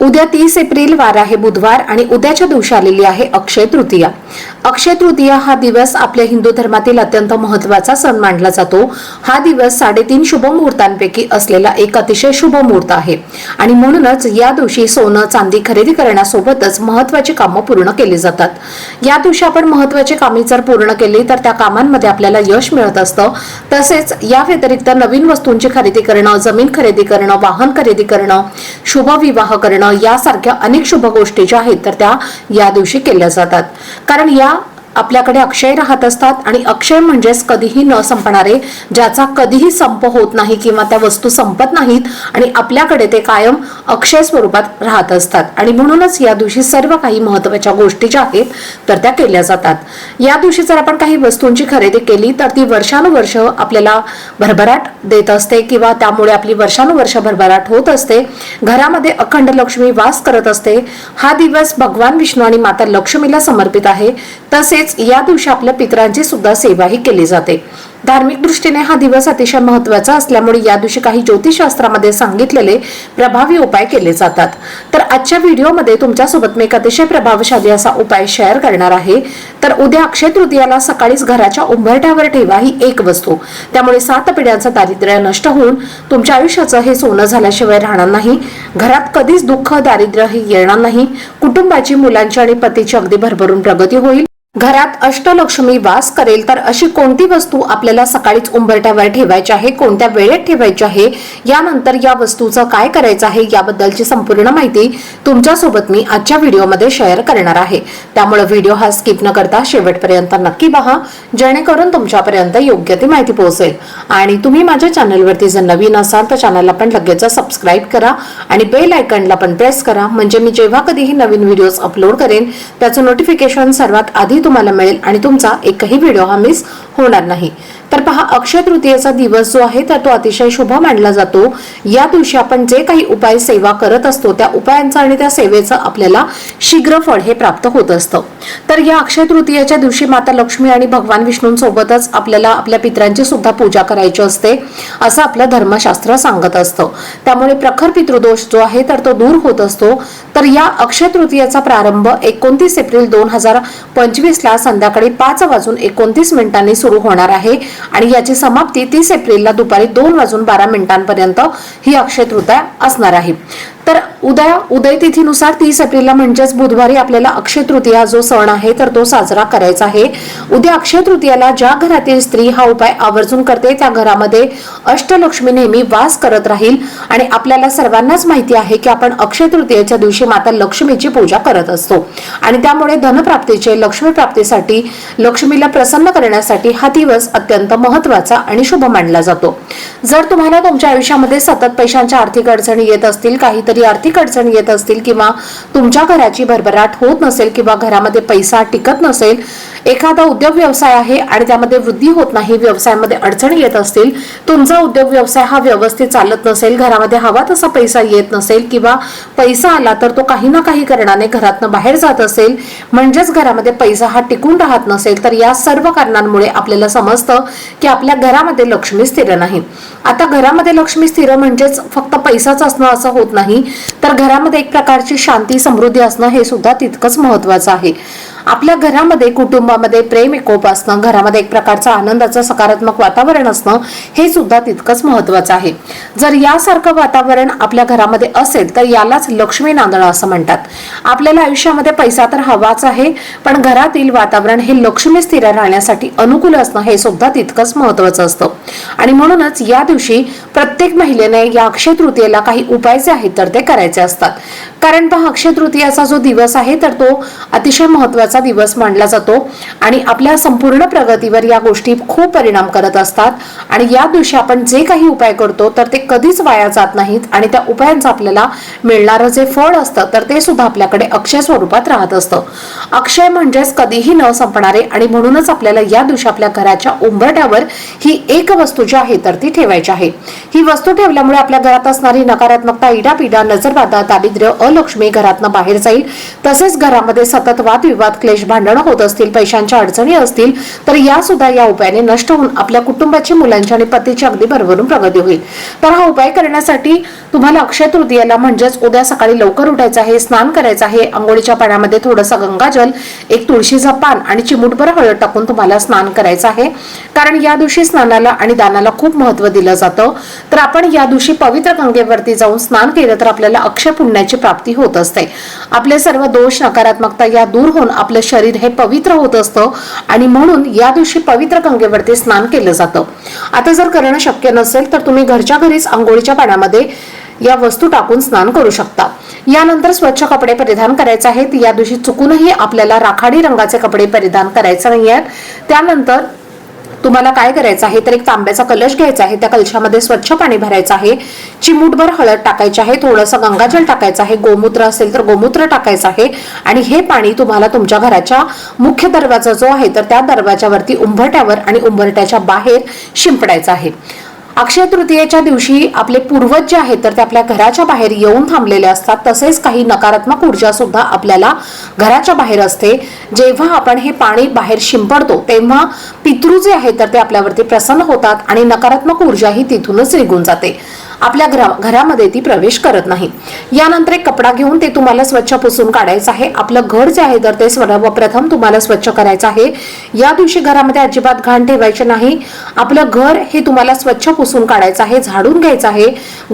उद्या तीस एप्रिल वार आहे बुधवार आणि उद्याच्या दिवशी आलेली आहे अक्षय तृतीया. अक्षय तृतीया हा दिवस आपल्या हिंदू धर्मातील अत्यंत महत्त्वाचा सण मानला जातो. हा दिवस साडेतीन शुभ मुहूर्तांपैकी असलेला एक अतिशय शुभ मुहूर्त आहे. आणि म्हणूनच या दिवशी सोनं चांदी खरेदी करण्यासोबतच महत्वाची कामं पूर्ण केली जातात. या दिवशी आपण महत्वाची कामे जर पूर्ण केली तर त्या कामांमध्ये आपल्याला यश मिळत असतं. तसेच या व्यतिरिक्त नवीन वस्तूंची खरेदी करणं जमीन खरेदी करणं वाहन खरेदी करणं शुभ विवाह करणं यासारख्या अनेक शुभ गोष्टी ज्या आहेत तर त्या या दिवशी केल्या जातात. कारण या आपल्याकडे अक्षय राहत असतात आणि अक्षय म्हणजेच कधीही न संपणारे ज्याचा कधीही संप होत नाही किंवा त्या वस्तू संपत नाहीत आणि आपल्याकडे ते कायम अक्षय स्वरूपात राहत असतात. आणि म्हणूनच या दिवशी सर्व काही महत्त्वाच्या गोष्टी ज्या आहेत तर त्या केल्या जातात. या दिवशी जर आपण काही वस्तूंची खरेदी केली तर ती वर्षानुवर्ष आपल्याला भरभराट देत असते किंवा त्यामुळे आपली वर्षानुवर्ष भरभराट होत असते. घरामध्ये अखंड लक्ष्मी वास करत असते. हा दिवस भगवान विष्णू आणि माता लक्ष्मीला समर्पित आहे. तसेच या दिवशी आपल्या पितरांची सुद्धा सेवाही केली जाते. धार्मिक दृष्टीने हा दिवस अतिशय महत्त्वाचा असल्यामुळे या दिवशी काही ज्योतिषशास्त्रामध्ये सांगितलेले प्रभावी उपाय केले जातात. तर आजच्या व्हिडिओमध्ये तुमच्यासोबत मी एक अतिशय प्रभावशाली असा उपाय शेअर करणार आहे. तर उद्या अक्षय तृतीयाला सकाळीच घराच्या उंबरठ्यावर ठेवा ही एक वस्तू. त्यामुळे सात पिढ्यांचं दारिद्र्य नष्ट होऊन तुमच्या आयुष्याचं हे सोनं झाल्याशिवाय राहणार नाही. घरात कधीच दुःख दारिद्र्य हे येणार नाही. कुटुंबाची मुलांची आणि पतीची अगदी भरभरून प्रगती होईल. घरात अष्टलक्ष्मी वास करेल तर अशी कोणती वस्तू आपल्याला सकाळीच उंबरठ्यावर ठेवायची आहे? कोणत्या वेळेत ठेवायची आहे? यानंतर या वस्तूचं काय करायचं आहे? याबद्दलची संपूर्ण माहिती तुमच्यासोबत मी आजच्या व्हिडिओमध्ये शेअर करणार आहे. त्यामुळे व्हिडिओ हा स्किप न करता शेवटपर्यंत नक्की पहा जेणेकरून तुमच्यापर्यंत योग्य ती माहिती पोहोचेल. आणि तुम्ही माझ्या चॅनलवरती जर नवीन असाल तर चॅनलला पण लगेच सबस्क्राईब करा आणि बेल आयकनला पण प्रेस करा. म्हणजे मी जेव्हा कधीही नवीन व्हिडिओज अपलोड करेन त्याचं नोटिफिकेशन सर्वात आधी तुम्हाला मिळेल आणि तुमचा एकही व्हिडिओ हा मिस होणार नाही. तर पहा अक्षय तृतीयेचा दिवस जो आहे तर तो अतिशय शुभ मानला जातो. या दिवशी आपण जे काही उपाय सेवा करत असतो त्या उपायांचा आणि त्या सेवेचं आपल्याला शीघ्र फळ हे प्राप्त होत असतं. तर या अक्षय तृतीयेच्या दिवशी माता लक्ष्मी आणि भगवान विष्णूंसोबतच आपल्याला आपल्या पित्रांची सुद्धा पूजा करायची असते असं आपलं धर्मशास्त्र सांगत असतं. त्यामुळे प्रखर पितृदोष जो आहे तर तो दूर होत असतो. तर या अक्षय तृतीयेचा प्रारंभ एकोणतीस एप्रिल दोन हजार पंचवीस ला संध्याकाळी पाच वाजून एकोणतीस मिनिटांनी सुरू होणार आहे. आणि याची समाप्ती तीस एप्रिलला दुपारी दोन वाजून बारा मिनिटांपर्यंत ही अक्षय तृतीया असणार आहे. तर उद्या उदय तिथीनुसार तीस एप्रिलला म्हणजेच बुधवारी आपल्याला अक्षय तृतीया जो सण आहे तर तो साजरा करायचा आहे. उद्या अक्षय तृतीयाला ज्या घरातील स्त्री हा उपाय आवर्जून करते त्या घरामध्ये अष्टलक्ष्मी नेहमी वास करत राहील. आणि आपल्याला सर्वांनाच माहिती आहे की आपण अक्षय तृतीयेच्या दिवशी माता लक्ष्मीची पूजा करत असतो. आणि त्यामुळे धनप्राप्तीचे लक्ष्मी प्राप्तीसाठी लक्ष्मीला प्रसन्न करण्यासाठी हा दिवस अत्यंत महत्त्वाचा आणि शुभ मानला जातो. जर तुम्हाला तुमच्या आयुष्यामध्ये सतत पैशांच्या आर्थिक अडचणी येत असतील काहीतरी आर्थिक अडचणी येत असतील किंवा तुमच्या घराची भरभराट होत नसेल किंवा घरामध्ये पैसा टिकत नसेल एखादा उद्योग व्यवसाय आहे आणि त्यामध्ये वृद्धी होत नाही व्यवसायामध्ये अडचणी येत असतील तुमचा उद्योग व्यवसाय हा व्यवस्थित चालत नसेल घरामध्ये हवा तसा पैसा येत नसेल किंवा पैसा आला तर तो काही ना काही कारणाने घरातनं बाहेर जात असेल म्हणजेच घरामध्ये पैसा हा टिकून राहत नसेल तर या सर्व कारणांमुळे आपल्याला समजतं की आपल्या घरामध्ये लक्ष्मी स्थिर नाही. आता घरामध्ये लक्ष्मी स्थिर म्हणजेच फक्त पैसाच असणं असं होत नाही तर घरामध्ये एक प्रकारची शांती समृद्धी असणं हे सुद्धा तितकंच महत्वाचं आहे. आपल्या घरामध्ये कुटुंबामध्ये प्रेम एकोप असणं घरामध्ये एक प्रकारचं आनंदाचं सकारात्मक वातावरण असणं हे सुद्धा तितकंच महत्वाचं आहे. जर यासारखं वातावरण आपल्या घरामध्ये असेल तर यालाच लक्ष्मी नांदणं असं म्हणतात. आपल्याला आयुष्यामध्ये पैसा तर हवाच आहे पण घरातील वातावरण हे लक्ष्मी स्थिर राहण्यासाठी अनुकूल असणं हे सुद्धा तितकंच महत्वाचं असतं. आणि म्हणूनच या दिवशी प्रत्येक महिलेने या अक्षय तृतीयेला काही उपाय जे आहेत तर ते करायचे असतात. कारण तो अक्षय तृतीयाचा जो दिवस आहे तर तो अतिशय महत्त्वाचा दिवस मानला जातो. आणि आपल्या संपूर्ण प्रगतीवर या गोष्टी खूप परिणाम करत असतात. आणि या दिवशी आपण जे काही उपाय करतो तर ते कधीच वाया जात नाहीत. आणि त्या उपायांचं आपल्याला मिळणारं जे फळ असतं तर ते सुद्धा आपल्याकडे अक्षय स्वरूपात राहत असतं. अक्षय म्हणजेच कधीही न संपणारे आणि म्हणूनच आपल्याला या दिवशी आपल्या घराच्या उंबरठ्यावर ही एक वस्तू जी आहे तर ती ठेवायची आहे. ही वस्तू ठेवल्यामुळे आपल्या घरात असणारी नकारात्मकता इडापिडा नजरबाधा दारिद्र्य लक्ष्मी घरातनं बाहेर जाईल. तसेच घरामध्ये सतत वादविवाद क्लेश भांडणं होत असतील पैशांच्या अडचणी असतील तर या सुद्धा या उपायाने नष्ट होऊन आपल्या कुटुंबाची मुलांची आणि पतीची अगदी भरभरून प्रगती होईल. तर हा उपाय करण्यासाठी तुम्हाला अक्षय तृतीयाला म्हणजेच उद्या सकाळी लवकर उठायचं आहे स्नान करायचं आहे. आंघोळीच्या पाण्यामध्ये थोडंसं गंगाजल एक तुळशीचा पान आणि चिमूटभर हळद टाकून तुम्हाला स्नान करायचं आहे. कारण या दिवशी स्नानाला आणि दानाला खूप महत्त्व दिलं जातं. तर आपण या दिवशी पवित्र गंगेवरती जाऊन स्नान केलं तर आपल्याला अक्षय पुण्याची प्राप्ती होत असते. आपले सर्व दोष नकारात्मकता या दूर होऊन आपलं शरीर हे पवित्र होत असतं आणि म्हणून या दिवशी पवित्र गंगेवरती स्नान केलं जातं. आता जर करणं शक्य नसेल तर तुम्ही घरच्या घरीच आंघोळीच्या पाण्यामध्ये या वस्तू टाकून स्नान करू शकता. यानंतर स्वच्छ कपडे परिधान करायचे आहेत. या दिवशी चुकूनही आपल्याला राखाडी रंगाचे कपडे परिधान करायचे नाही आहेत त्यानंतर तुम्हाला काय करायचं आहे? तर एक तांब्याचा कलश घ्यायचा आहे. त्या कलशामध्ये स्वच्छ पाणी भरायचं आहे. चिमूटभर हळद टाकायची आहे. थोडंसं गंगाजल टाकायचं आहे. गोमूत्र असेल तर गोमूत्र टाकायचं आहे. आणि हे पाणी तुम्हाला तुमच्या घराच्या मुख्य दरवाजा जो आहे तर त्या दरवाजावरती उंबरट्यावर आणि उंबरट्याच्या बाहेर शिंपडायचं आहे. अक्षय तृतीयेच्या दिवशी आपले पूर्वज जे आहेत तर ते आपल्या घराच्या बाहेर येऊन थांबलेले असतात. तसेच काही नकारात्मक ऊर्जा सुद्धा आपल्याला घराच्या बाहेर असते. जेव्हा आपण हे पाणी बाहेर शिंपडतो तेव्हा पितृ जे आहेत तर ते आपल्यावरती प्रसन्न होतात आणि नकारात्मक ऊर्जा ही तिथूनच निघून जाते. आपल्या घरा घरामध्ये ती प्रवेश करत नाही. यानंतर एक कपडा घेऊन ते तुम्हाला स्वच्छ पुसून काढायचं आहे. आपलं घर जे आहे तर ते सर्वप्रथम तुम्हाला स्वच्छ करायचं आहे. या दिवशी घरामध्ये अजिबात घाण ठेवायचे नाही. आपलं घर हे तुम्हाला स्वच्छ पुसून काढायचं आहे झाडून घ्यायचं आहे.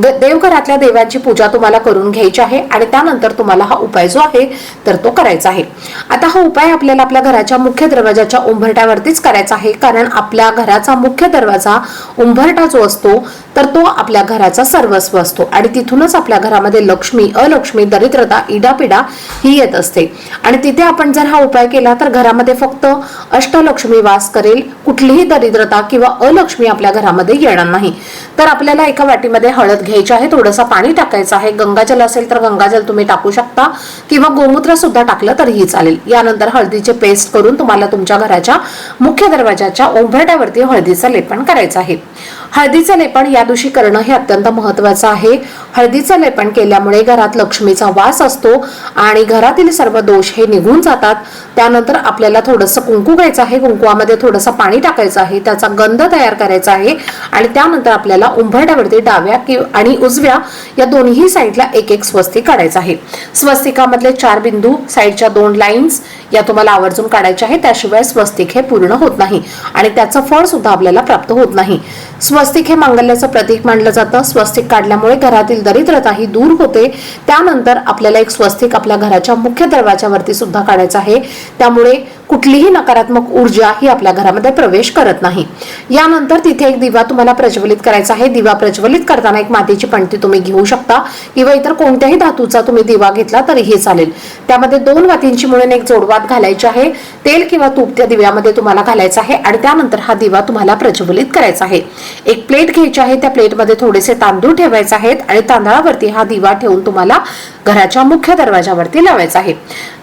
ग- देवघरातल्या देवांची पूजा तुम्हाला करून घ्यायची आहे आणि त्यानंतर तुम्हाला हा उपाय जो आहे तर तो करायचा आहे. आता हा उपाय आपल्याला आपल्या घराच्या मुख्य दरवाजाच्या उंबरट्यावरतीच करायचा आहे. कारण आपल्या घराचा मुख्य दरवाजा उंबरटा जो असतो तर तो आपल्या घराचा सर्वस्व असतो. आणि तिथूनच आपल्या घरामध्ये लक्ष्मी अलक्ष्मी दरिद्रता इडापिडा ही येत असते. आणि तिथे आपण जर हा उपाय केला तर घरामध्ये फक्त अष्टलक्ष्मी वास करेल. कुठलीही दरिद्रता किंवा अलक्ष्मी आपल्या घरामध्ये येणार नाही. तर आपल्याला एका वाटीमध्ये हळद घ्यायची आहे थोडंसं पाणी टाकायचं आहे. गंगाजल असेल तर गंगाजल तुम्ही टाकू शकता. किंवा गोमूत्र सुद्धा टाकलं तरीही चालेल. यानंतर हळदीचे पेस्ट करून तुम्हाला तुमच्या घराच्या मुख्य दरवाजाच्या उंबरट्यावरती हळदीचं लेपन करायचं आहे. हळदीचं लेपन या दिवशी करणं हे अत्यंत महत्वाचं आहे. हळदीचं लेपन केल्यामुळे घरात लक्ष्मीचा वास असतो आणि घरातील सर्व दोष हे निघून जातात. त्यानंतर आपल्याला थोडंसं कुंकू घ्यायचं आहे. कुंकुवामध्ये थोडंसं पाणी टाकायचं आहे. त्याचा गंध तयार करायचा आहे आणि त्यानंतर आपल्याला उंबरड्यावरती डाव्या कि- आणि उजव्या या दोन्ही साईडला एक एक स्वस्तिक काढायचं आहे. स्वस्तिकामधले चार बिंदू साईडच्या दोन लाईन्स या तुम्हाला आवर्जून काढायच्या आहे. त्याशिवाय स्वस्तिक हे पूर्ण होत नाही आणि त्याचं फळ सुद्धा आपल्याला प्राप्त होत नाही. स्वस्तिक हे मांगल्याचं प्रतीक मानलं जातं. स्वस्तिक काढल्यामुळे घरातील दरिद्रता ही दूर होते. त्यानंतर आपल्याला एक स्वस्तिक आपल्या घराच्या मुख्य दरवाजावरती सुद्धा काढायचं आहे. त्यामुळे कुठलीही नकारात्मक ऊर्जा ही आपल्या घरामध्ये प्रवेश करत नाही. यानंतर तिथे एक दिवा तुम्हाला प्रज्वलित करायचा आहे. दिवा प्रज्वलित करताना एक मातीची पणती तुम्ही घेऊ शकता किंवा इतर कोणत्याही धातूचा तुम्ही दिवा घेतला तरीही चालेल. त्यामध्ये दोन वातींची मिळून एक जोडवात घालायची आहे. तेल किंवा तूप त्या दिव्यामध्ये तुम्हाला घालायचं आहे आणि त्यानंतर हा दिवा तुम्हाला प्रज्वलित करायचा आहे. एक प्लेट घ्यायची आहे. त्या प्लेटमध्ये थोडेसे तांदूळ ठेवायचे आहेत आणि तांदळावरती हा दिवा ठेवून तुम्हाला घराच्या मुख्य दरवाजावरती लावायचा आहे.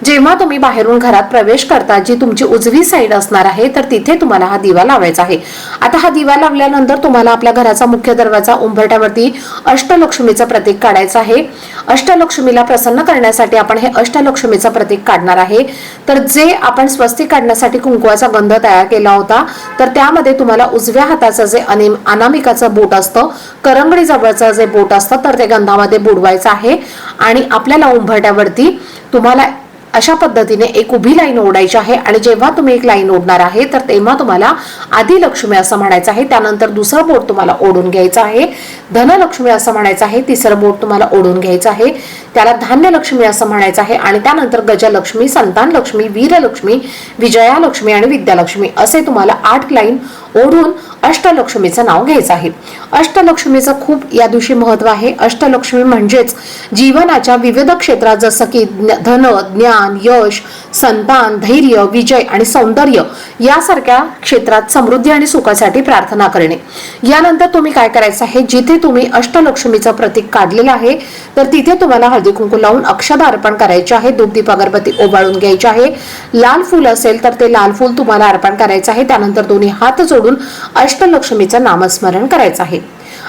जेव्हा तुम्ही बाहेरून घरात प्रवेश करता जी तुमची उजवी साईड असणार आहे तर तिथे तुम्हाला हा दिवा लावायचा आहे. आता हा दिवा लावल्यानंतर तुम्हाला आपल्या घराचा मुख्य दरवाजा उंबरट्यावरती अष्टलक्ष्मीचं प्रतीक काढायचं आहे. अष्टलक्ष्मीला प्रसन्न करण्यासाठी आपण हे अष्टलक्ष्मीचं प्रतीक काढणार आहे. तर जे आपण स्वस्तिक काढण्यासाठी कुंकवाचा गंध तयार केला होता तर त्यामध्ये तुम्हाला उजव्या हाताचं जे अनिम अनामिकाचं बोट असतं करंगडी जवळचं जे बोट असतं तर ते गंधामध्ये बुडवायचं आहे. आणि आपल्याला उंबरट्यावरती तुम्हाला अशा पद्धतीने एक उभी लाईन ओढायची आहे. आणि जेव्हा तुम्ही एक लाईन ओढणार आहे तर तेव्हा तुम्हाला आधी लक्ष्मी असं म्हणायचं आहे. त्यानंतर दुसरं बोट तुम्हाला ओढून घ्यायचं आहे. धनलक्ष्मी असं म्हणायचं आहे. तिसरं बोट तुम्हाला ओढून घ्यायचं आहे. त्याला धान्य लक्ष्मी असं म्हणायचं आहे. आणि त्यानंतर गजलक्ष्मी संतान लक्ष्मी वीरलक्ष्मी विजयालक्ष्मी आणि विद्यालक्ष्मी असे तुम्हाला आठ लाईन ओढून अष्टलक्ष्मीचं नाव घ्यायचं आहे. अष्टलक्ष्मीचं खूप या दिवशी महत्त्व आहे. अष्टलक्ष्मी म्हणजेच जीवनाच्या विविध क्षेत्रात जसं की धन ज्ञान यश संतान धैर्य विजय आणि सौंदर्य यासारख्या क्षेत्रात समृद्धी आणि सुखासाठी प्रार्थना करणे. यानंतर तुम्ही काय करायचं आहे? जिथे तुम्ही अष्टलक्ष्मीचं प्रतीक काढलेलं आहे तर तिथे तुम्हाला हळदी कुंकू लावून अक्षदा अर्पण करायचे आहे. दुग्धीप अगरबत्ती ओवाळून घ्यायची आहे. लाल फूल असेल तर ते लाल फूल तुम्हाला अर्पण करायचं आहे. त्यानंतर दोन्ही हात सोडून अष्टलक्ष्मीचं नामस्मरण करायचं आहे.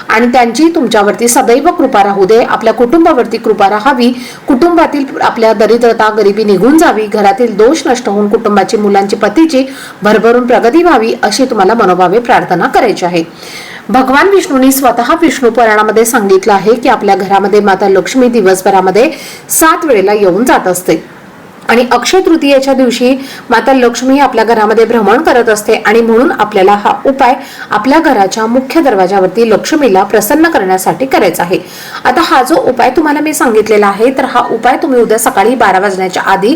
आणि त्यांची तुमच्यावरती सदैव कृपा राहू दे. आपल्या कुटुंबावरती कृपा राहावी. कुटुंबातील आपल्या दरिद्रता गरिबी निघून जावी. घरातील दोष नष्ट होऊन कुटुंबाची मुलांची पतीची भरभरून प्रगती व्हावी अशी तुम्हाला मनोभावे प्रार्थना करायची आहे. भगवान विष्णूंनी स्वतः विष्णू पुराणामध्ये सांगितलं आहे की आपल्या घरामध्ये माता लक्ष्मी दिवसभरामध्ये सात वेळेला येऊन जात असते. आणि अक्षय तृतीयेच्या दिवशी माता लक्ष्मी आपल्या घरामध्ये भ्रमण करत असते आणि म्हणून आपल्याला हा उपाय आपल्या घराच्या मुख्य दरवाजावरती लक्ष्मीला प्रसन्न करण्यासाठी करायचा आहे. आता हा जो उपाय तुम्हाला मी सांगितलेला आहे तर हा उपाय तुम्ही उद्या सकाळी बारा वाजण्याच्या आधी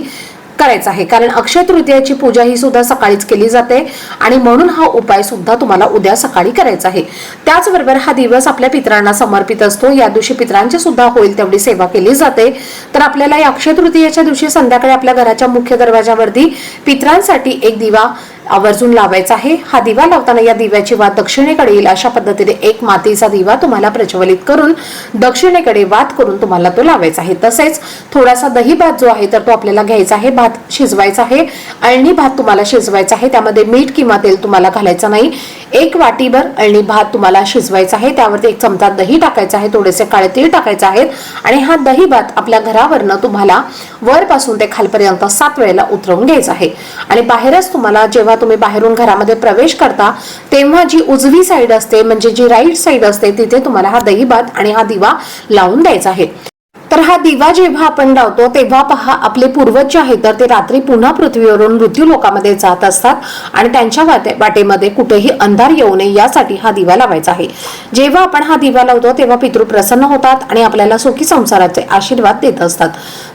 करायचा आहे. कारण अक्षय तृतीयाची पूजा ही सुद्धा सकाळीच केली जाते आणि म्हणून हा उपाय सुद्धा तुम्हाला उद्या सकाळी करायचा आहे. त्याचबरोबर हा दिवस आपल्या पितरांना समर्पित असतो. या दिवशी पितरांची सुद्धा होईल तेवढी सेवा केली जाते. तर आपल्याला या अक्षय तृतीयेच्या दिवशी संध्याकाळी आपल्या घराच्या मुख्य दरवाजावरती पितरांसाठी एक दिवा आवर्जून लावायचा आहे. हा दिवा लावताना या दिव्याची वात दक्षिणेकडे येईल. अशा पद्धतीने एक मातीचा दिवा तुम्हाला प्रज्वलित करून दक्षिणेकडे वात करून तुम्हाला तो लावायचा आहे. तसेच थोडासा दही भात जो आहे तर तो आपल्याला घ्यायचा आहे. भात शिजवायचा आहे. अळणी भात तुम्हाला शिजवायचा आहे. त्यामध्ये मीठ किंवा तेल तुम्हाला घालायचं नाही. एक वाटीभर अळणी भात तुम्हाला शिजवायचा आहे. त्यावरती एक चमचा दही टाकायचा आहे. थोडेसे काळे तीळ टाकायचे आहेत. आणि हा दही भात आपल्या घरावरनं तुम्हाला वरपासून ते खालपर्यंत सात वेळेला उतरवून घ्यायचा आहे. आणि बाहेरच तुम्हाला जेव्हा तुम्ही बाहेरून घरामध्ये प्रवेश करता तेव्हा जी उजवी साईड असते म्हणजे जी राईट साईड असते तिथे तुम्हाला हा दही भात आणि हा दिवा लावून द्यायचा आहे. तर हा दिवा जेव्हा आपण लावतो तेव्हा पहा आपले पूर्वज जे आहेत तर ते रात्री पुन्हा पृथ्वीवरून मृत्यू लोकामध्ये जात असतात आणि त्यांच्या वाटेमध्ये कुठेही अंधार येऊ नये यासाठी हा दिवा लावायचा आहे. जेव्हा आपण हा दिवा लावतो तेव्हा पितृ प्रसन्न होतात आणि आपल्याला सुखी संसाराचे आशीर्वाद देत असतात.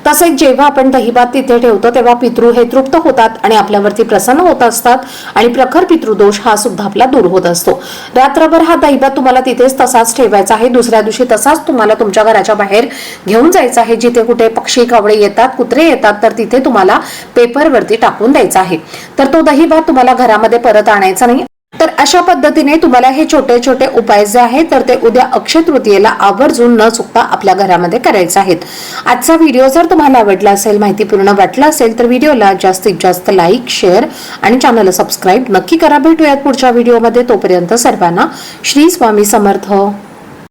तसेच जेव्हा आपण दहीभात तिथे ठेवतो तेव्हा पितृ हे तृप्त होतात आणि आपल्यावरती प्रसन्न होत असतात आणि प्रखर पितृदोष हा सुद्धा आपला दूर होत असतो. रात्रभर हा दहीभात तुम्हाला तिथेच तसाच ठेवायचा आहे. दुसऱ्या दिवशी तसाच तुम्हाला तुमच्या घराच्या बाहेर घेऊन जायचं आहे. जिथे कुठे पक्षी कावळे येतात कुत्रे येतात तर तिथे तुम्हाला पेपरवरती टाकून द्यायचा आहे. तर तो दही भात तुम्हाला घरामध्ये परत आणायचा नाही. तर अशा पद्धतीने तुम्हाला हे छोटे छोटे उपाय जे आहेत तर ते उद्या अक्षय तृतीयेला आवर्जून न चुकता आपल्या घरामध्ये करायचे आहेत. आजचा व्हिडिओ जर तुम्हाला आवडला असेल माहितीपूर्ण वाटला असेल तर व्हिडिओला जास्तीत जास्त लाईक शेअर आणि चॅनलला सबस्क्राईब नक्की करा. भेटूयात पुढच्या व्हिडिओमध्ये. तोपर्यंत सर्वांना श्री स्वामी समर्थ.